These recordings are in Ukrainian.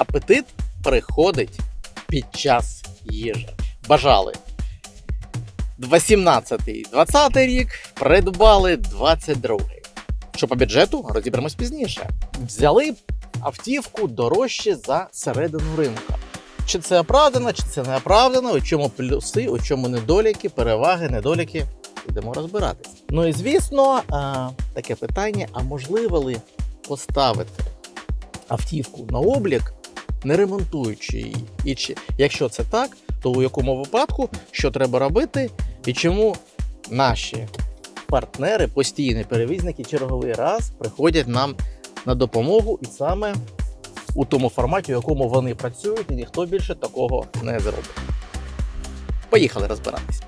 апетит приходить під час їжі. Бажали 18-20 рік, придбали 22-й. Що по бюджету, розіберемось пізніше. Взяли автівку дорожче за середину ринку. Чи це оправдано, чи це не оправдано, у чому плюси, у чому недоліки, переваги, недоліки. Йдемо розбиратись. Ну і звісно, а, таке питання: а можливо ли поставити автівку на облік, не ремонтуючи її? І чи, якщо це так, то у якому випадку що треба робити, і чому наші партнери, постійні перевізники, черговий раз приходять нам на допомогу, і саме у тому форматі, у якому вони працюють, і ніхто більше такого не зробить. Поїхали розбиратись.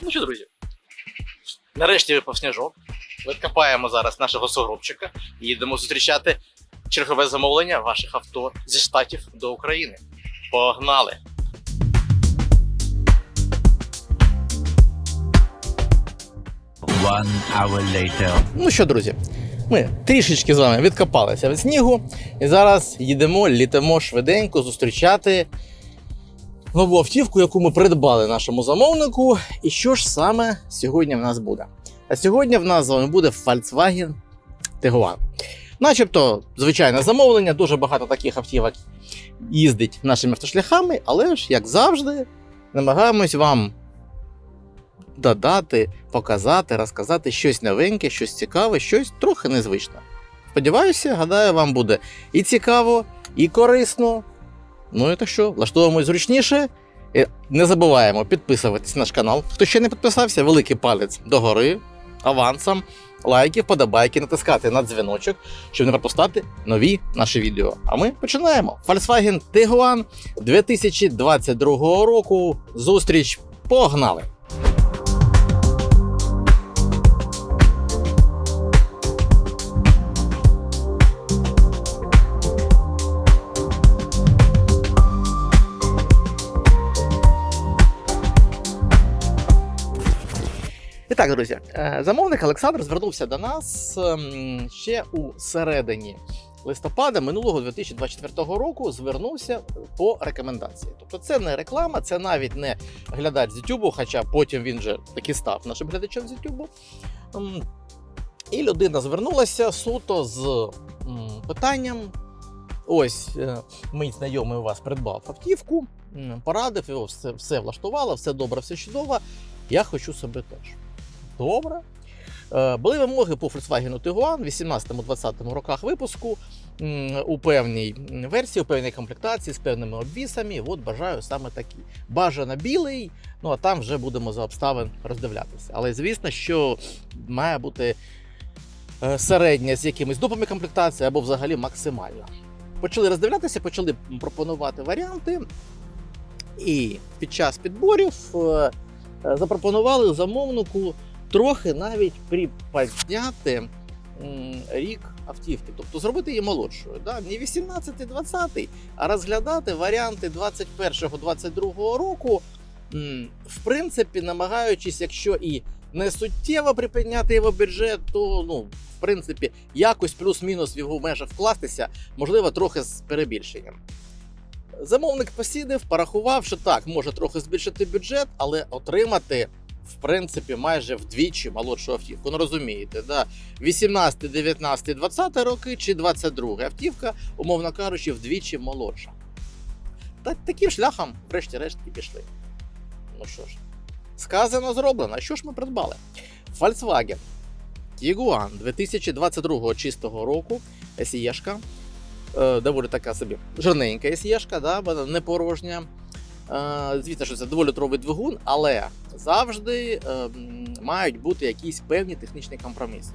Ну що, друзі, нарешті випав сніжок. Відкопаємо зараз нашого сугробчика і їдемо зустрічати чергове замовлення ваших авто зі штатів до України. Погнали! One hour later. Ну що, друзі, ми трішечки з вами відкопалися від снігу, і зараз їдемо, літимо швиденько зустрічати нову автівку, яку ми придбали нашому замовнику. І що ж саме сьогодні в нас буде? А сьогодні в нас з вами буде Volkswagen Tiguan. Начебто, звичайне замовлення, дуже багато таких автівок їздить нашими автошляхами, але ж, як завжди, намагаємось вам додати, показати, розказати щось новеньке, щось цікаве, щось трохи незвичне. Сподіваюся, гадаю, вам буде і цікаво, і корисно. Ну і так що, влаштовуємось зручніше. Не забуваємо підписуватись на наш канал. Хто ще не підписався, великий палець догори, авансом, лайки, вподобайки, натискати на дзвіночок, щоб не пропускати нові наші відео. А ми починаємо. Volkswagen Tiguan 2022 року. Зустріч. Погнали! Так, друзі, е, замовник Олександр звернувся до нас ем, ще у середині листопада минулого 2024 року. Звернувся по рекомендації. Тобто, це не реклама, це навіть не глядач з YouTube, хоча потім він же таки став нашим глядачем з YouTube. Ем, І людина звернулася суто з питанням. Ось е, мій знайомий у вас придбав автівку, порадив його, все, все влаштувало, все добре, все чудово. Я хочу себе теж. Добре. Е, Були вимоги по Volkswagen Tiguan в 18-20 роках випуску у певній версії, у певній комплектації з певними обвісами. От бажаю саме такі. Бажано білий, ну а там вже будемо за обставин роздивлятися. Але звісно, що має бути е, середня з якимись допами комплектації або взагалі максимальна. Почали роздивлятися, почали пропонувати варіанти. І під час підборів е, запропонували замовнику трохи навіть приподняти рік автівки, тобто зробити її молодшою. Да? Не 18-20, а розглядати варіанти 21-22 року, в принципі, намагаючись, якщо і не суттєво припідняти його бюджет, то ну, в принципі якось плюс-мінус в його межах вкластися, можливо, трохи з перебільшенням. Замовник посідив, порахував, що так, може трохи збільшити бюджет, але отримати в принципі майже вдвічі молодшу автівку. Ну розумієте, да? 18, 19, 20 роки чи 22 автівка, умовно кажучи, вдвічі молодша. Та таким шляхом, врешті-решт, і пішли. Ну що ж, сказано, зроблено. Що ж ми придбали? Volkswagen Tiguan 2022 чистого року, SE-шка. Е, доволі така собі жирненька SE-шка, да, не порожня. Е, Звісно, що це дволітровий двигун, але завжди е, мають бути якісь певні технічні компроміси.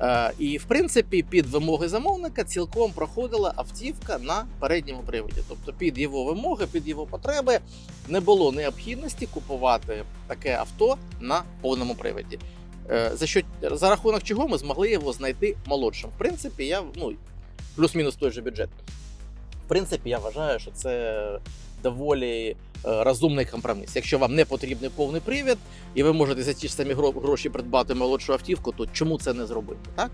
Е, І в принципі, під вимоги замовника цілком проходила автівка на передньому приводі. Тобто, під його вимоги, під його потреби не було необхідності купувати таке авто на повному приводі. Е, За що за рахунок чого ми змогли його знайти молодшим. В принципі, я ну плюс-мінус той же бюджет. В принципі, я вважаю, що це доволі е, розумний компроміс. Якщо вам не потрібний повний привід, і ви можете за ті ж самі гроші придбати молодшу автівку, то чому це не зробити? Так?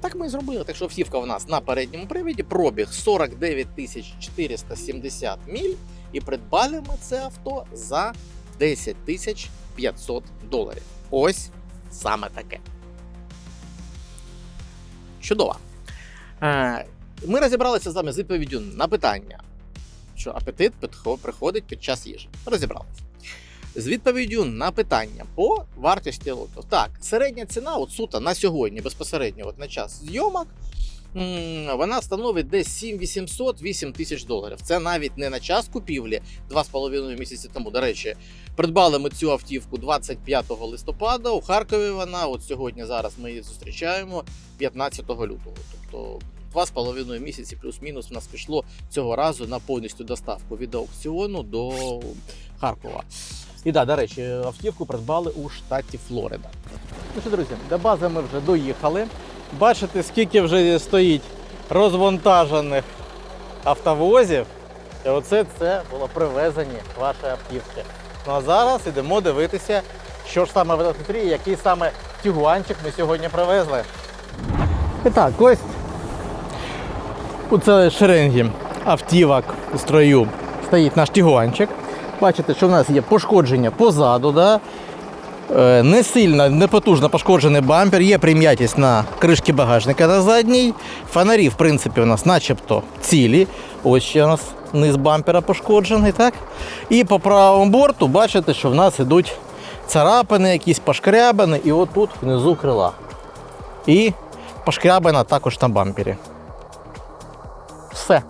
Так ми і зробили. Так що автівка в нас на передньому привіді, пробіг 49 470 міль, і придбали ми це авто за 10 тисяч 500 доларів. Ось саме таке. Чудово. Е, Ми розібралися з вами з відповіддю на питання, що апетит приходить під час їжі. Розібралися. З відповіддю на питання по вартості лоту. Так, середня ціна, от суто на сьогодні, безпосередньо от на час зйомок, вона становить десь 7800-8 тисяч доларів. Це навіть не на час купівлі 2,5 місяці тому. До речі, придбали ми цю автівку 25 листопада. У Харкові вона, от сьогодні, зараз ми її зустрічаємо 15 лютого. Тобто 2,5 місяці плюс-мінус в нас пішло цього разу на повністю доставку від аукціону до Харкова. І да, до речі, автівку придбали у штаті Флорида. Ну що, друзі, до бази ми вже доїхали. Бачите, скільки вже стоїть розвантажених автовозів. І оце це було привезені ваші автівки. Ну а зараз ідемо дивитися, що ж саме в автотрі, який саме тюгуанчик ми сьогодні привезли. І так, ось у цій шеренгі автівок у строю стоїть наш тігуанчик. Бачите, що в нас є пошкодження позаду, да? Е, не сильно, не потужно пошкоджений бампер, є прим'ятість на кришки багажника на задній. Фонарі, в принципі, у нас начебто цілі. Ось ще у нас низ бампера пошкоджений. так? І по правому борту бачите, що в нас ідуть царапини, якісь пошкрябини, і отут внизу крила. І пошкрябина також на бампері. Все.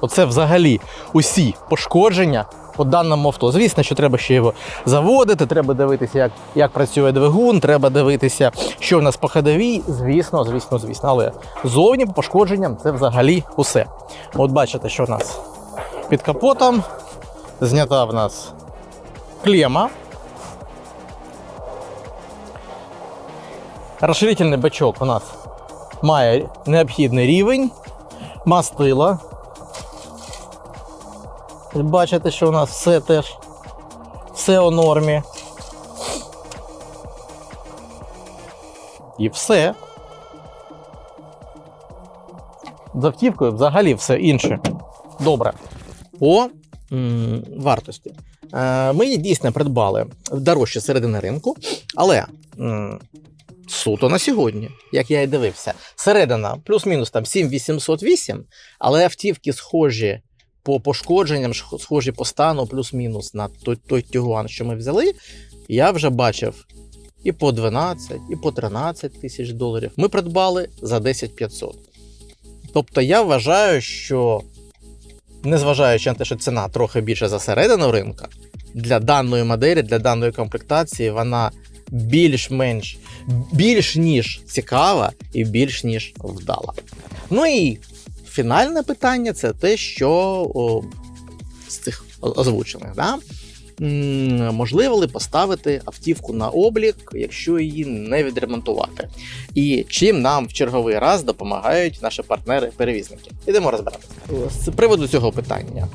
Оце взагалі усі пошкодження по даному авто. Звісно, що треба ще його заводити, треба дивитися, як, як працює двигун, треба дивитися, що в нас по ходовій. Звісно, звісно, звісно. Але зовні по пошкодженням це взагалі усе. От бачите, що в нас під капотом знята в нас клема. Розширительний бачок у нас має необхідний рівень мастила. Бачите, що у нас все теж все у нормі. І все. З автівкою взагалі все інше. Добре. По м, вартості. Е, ми її дійсно придбали дорожче середини ринку, але м, суто на сьогодні, як я і дивився, середина плюс-мінус там 7808, але автівки схожі по пошкодженням, схожі по стану, плюс-мінус на той, той Тігуан, що ми взяли, я вже бачив і по 12, і по 13 тисяч доларів. Ми придбали за 10 500. Тобто я вважаю, що незважаючи на те, що ціна трохи більше за середину ринка, для даної моделі, для даної комплектації, вона більш-менш більш ніж цікава і більш ніж вдала. Ну і фінальне питання це те, що о, з цих озвучених. Да? Можливо ли поставити автівку на облік, якщо її не відремонтувати? І чим нам в черговий раз допомагають наші партнери-перевізники? Ідемо розбиратися. З приводу цього питання.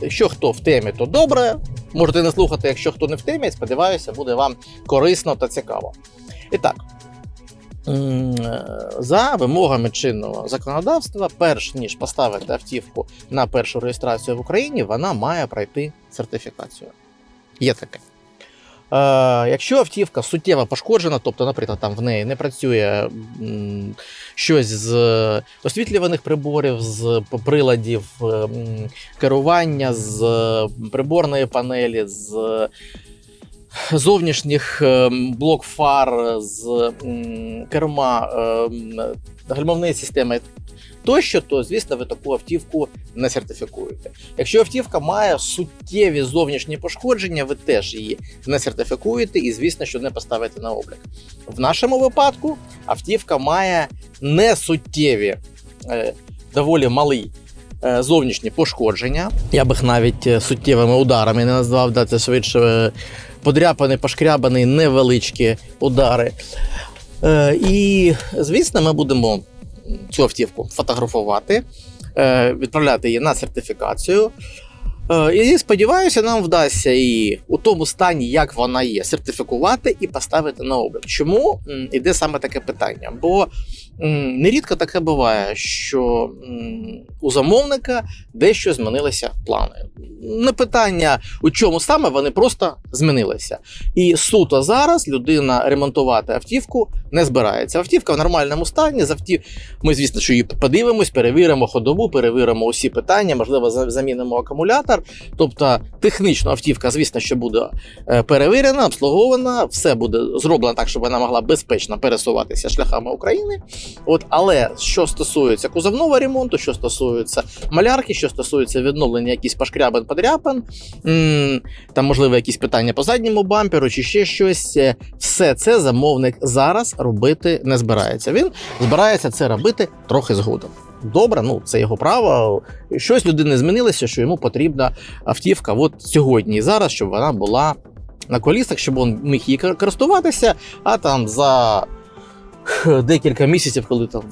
Якщо хто в темі, то добре. Можете не слухати, якщо хто не в темі, сподіваюся, буде вам корисно та цікаво. І так, за вимогами чинного законодавства, перш ніж поставити автівку на першу реєстрацію в Україні, вона має пройти сертифікацію. Є таке. Е, якщо автівка суттєво пошкоджена, тобто, наприклад, там в неї не працює щось з освітлюваних приборів, з приладів е, керування, з е, приборної панелі, з зовнішніх е, блок фар, з керма, е, гальмовної системи тощо, то звісно ви таку автівку не сертифікуєте. Якщо автівка має суттєві зовнішні пошкодження, ви теж її не сертифікуєте і, звісно, що не поставите на облік. В нашому випадку автівка має не суттєві, е, доволі малий. е, Зовнішні пошкодження. Я б їх навіть суттєвими ударами не назвав, да, це швидше подряпані, пошкрябані невеличкі удари. Е, і, звісно, ми будемо цю автівку фотографувати, е, відправляти її на сертифікацію. Е, І сподіваюся, нам вдасться її у тому стані, як вона є, сертифікувати і поставити на облік. Чому іде саме таке питання? Бо нерідко таке буває, що у замовника дещо змінилися плани. Не питання, у чому саме вони просто змінилися. І суто зараз людина ремонтувати автівку не збирається. Автівка в нормальному стані. Автів... Ми, звісно, що її подивимось, перевіримо ходову, перевіримо усі питання, можливо, замінимо акумулятор. Тобто, технічно автівка, звісно, що буде е, перевірена, обслугована, все буде зроблено так, щоб вона могла безпечно пересуватися шляхами України. От, але що стосується кузовного ремонту, що стосується малярки, що стосується відновлення якихось пошкрябин подряпин, там, можливо, якісь питання по задньому бамперу чи ще щось. е, Все це замовник зараз робити не збирається. Він збирається це робити трохи згодом. Добре, ну це його право. Щось людини змінилося, що йому потрібна автівка от сьогодні і зараз, щоб вона була на колісах, щоб він міг її користуватися, а там за декілька місяців, коли там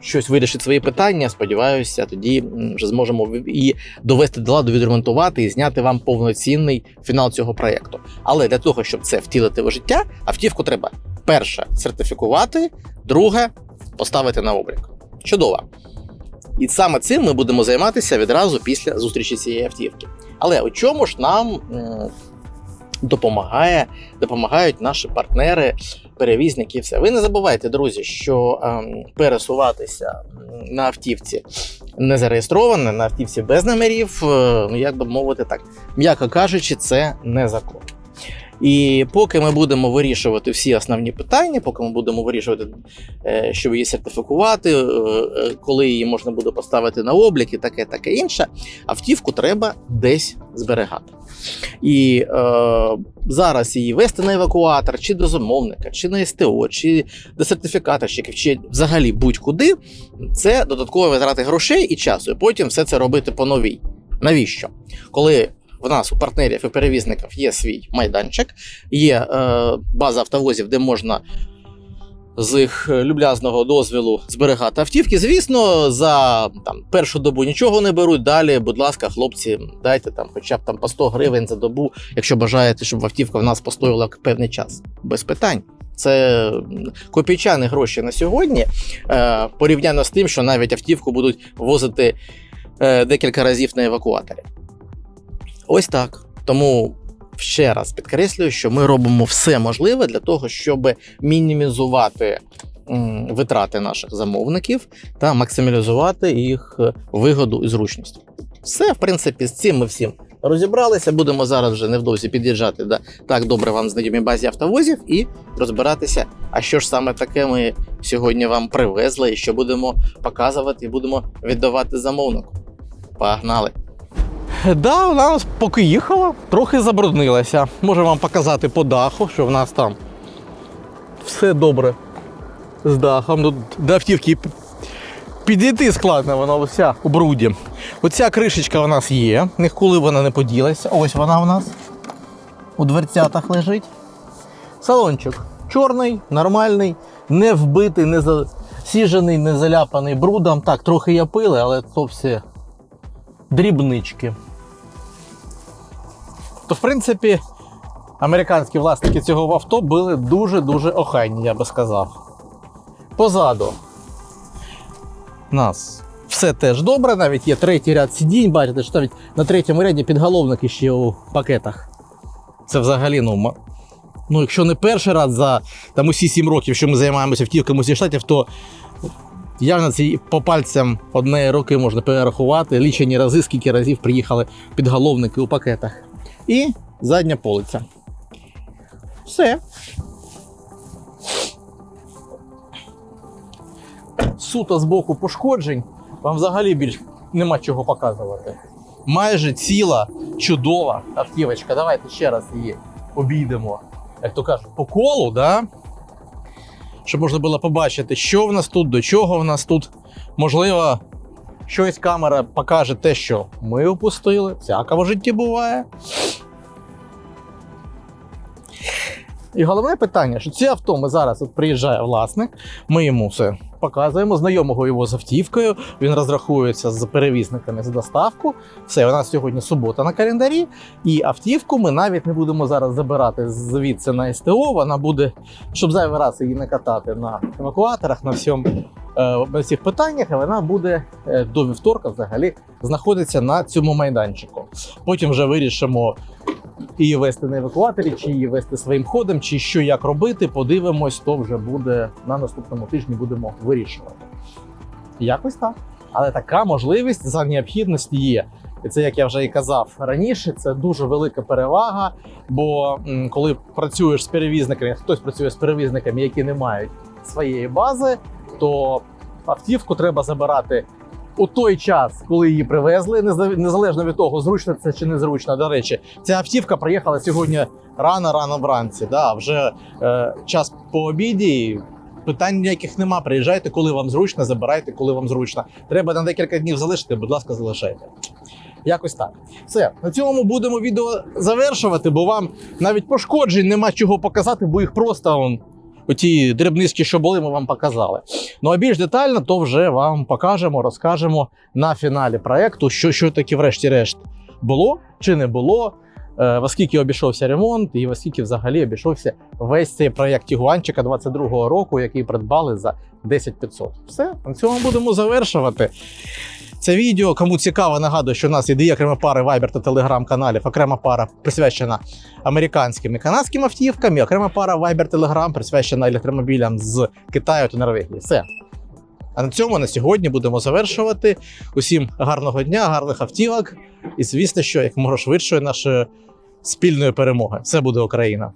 щось вирішить свої питання, сподіваюся, тоді вже зможемо і довести до ладу, відремонтувати і зняти вам повноцінний фінал цього проєкту. Але для того, щоб це втілити в життя, автівку треба перше сертифікувати, друге поставити на облік. Чудово. І саме цим ми будемо займатися відразу після зустрічі цієї автівки. Але у чому ж нам допомагає, допомагають наші партнери, перевізники, і все. Ви не забувайте, друзі, що ем, пересуватися на автівці не зареєстроване, на автівці без номерів, ну як би мовити так, м'яко кажучи, це не закон. І поки ми будемо вирішувати всі основні питання, поки ми будемо вирішувати, е, щоб її сертифікувати, е, е, коли її можна буде поставити на облік і таке, таке інше, автівку треба десь зберігати. І е, зараз її вести на евакуатор, чи до замовника, чи на СТО, чи до сертифікаторщиків, чи взагалі будь-куди, це додаткові витрати грошей і часу. І потім все це робити по новій. Навіщо? Коли в нас у партнерів і перевізників є свій майданчик, є е, база автовозів, де можна з їх люблязного дозвілу зберігати автівки. Звісно, за там, першу добу нічого не беруть. Далі, будь ласка, хлопці, дайте там хоча б там по 100 гривень за добу, якщо бажаєте, щоб автівка в нас постояла певний час. Без питань. Це копійчані гроші на сьогодні, е, порівняно з тим, що навіть автівку будуть возити е, декілька разів на евакуаторі. Ось так. Тому ще раз підкреслюю, що ми робимо все можливе для того, щоб мінімізувати витрати наших замовників та максималізувати їх е, вигоду і зручність. Все, в принципі, з цим ми всім розібралися. Будемо зараз вже невдовзі під'їжджати до так добре вам знайомій базі автовозів і розбиратися, а що ж саме таке ми сьогодні вам привезли, і що будемо показувати і будемо віддавати замовнику. Погнали! Да, вона нас поки їхала, трохи забруднилася. Можу вам показати по даху, що в нас там все добре з дахом. Тут до автівки підійти складно, вона вся у бруді. Оця кришечка у нас є, ніколи вона не поділася. Ось вона у нас у дверцятах лежить. Салончик чорний, нормальний, не вбитий, не засіжений, не заляпаний брудом. Так, трохи я пили, але то все дрібнички. То, в принципі, американські власники цього авто були дуже-дуже охайні, я би сказав. Позаду нас все теж добре, навіть є третій ряд сидінь, бачите, що навіть на третьому ряді підголовники ще у пакетах. Це взагалі, ну, ну якщо не перший раз за там, усі сім років, що ми займаємося втівками зі штатів, то Явно ці по пальцям однієї руки можна перерахувати, лічені рази, скільки разів приїхали підголовники у пакетах. І задня полиця. Все. Суто з боку пошкоджень, вам взагалі більш нема чого показувати. Майже ціла, чудова автівочка. Давайте ще раз її обійдемо, як то кажуть, по колу, да? щоб можна було побачити, що в нас тут, до чого в нас тут. Можливо, щось камера покаже те, що ми опустили. Всяко в житті буває. І головне питання, що ці авто ми зараз от приїжджає власник, ми йому все показуємо знайомого його з автівкою. Він розрахується з перевізниками за доставку. Все, у нас сьогодні субота на календарі. І автівку ми навіть не будемо зараз забирати звідси на СТО. Вона буде, щоб зайвий раз її не катати на евакуаторах, на всьому е, на всіх питаннях. Вона буде е, до вівторка взагалі знаходиться на цьому майданчику. Потім вже вирішимо її вести на евакуаторі, чи її вести своїм ходом, чи що як робити. Подивимось, то вже буде на наступному тижні будемо вирішувати. Якось так. Але така можливість за необхідності є. І це, як я вже і казав раніше, це дуже велика перевага. Бо коли працюєш з перевізниками, хтось працює з перевізниками, які не мають своєї бази, то автівку треба забирати у той час, коли її привезли, незалежно від того, зручно це чи незручно. До речі, ця автівка приїхала сьогодні рано-рано вранці. Да, вже е, час по обіді. Питань ніяких нема. Приїжджайте, коли вам зручно, забирайте, коли вам зручно. Треба на декілька днів залишити, будь ласка, залишайте. Якось так. Все, на цьому будемо відео завершувати, бо вам навіть пошкоджень нема чого показати, бо їх просто оті дрібнизки, що були, ми вам показали. Ну а більш детально, то вже вам покажемо, розкажемо на фіналі проекту, що, що таки, врешті-решт, було чи не було. е, Во скільки обійшовся ремонт, і во скільки взагалі обійшовся весь цей проєкт Тігуанчика 22-го року, який придбали за 10 500. Все, на цьому будемо завершувати. Це відео, кому цікаво, нагадую, що у нас є дві окремі пари Viber та Telegram каналів. Окрема пара присвячена американським і канадським автівкам, і окрема пара Viber Telegram присвячена електромобілям з Китаю та Норвегії. Все. А на цьому на сьогодні будемо завершувати. Усім гарного дня, гарних автівок. І звісно, що як можна швидшої нашої спільної перемоги. Все буде Україна.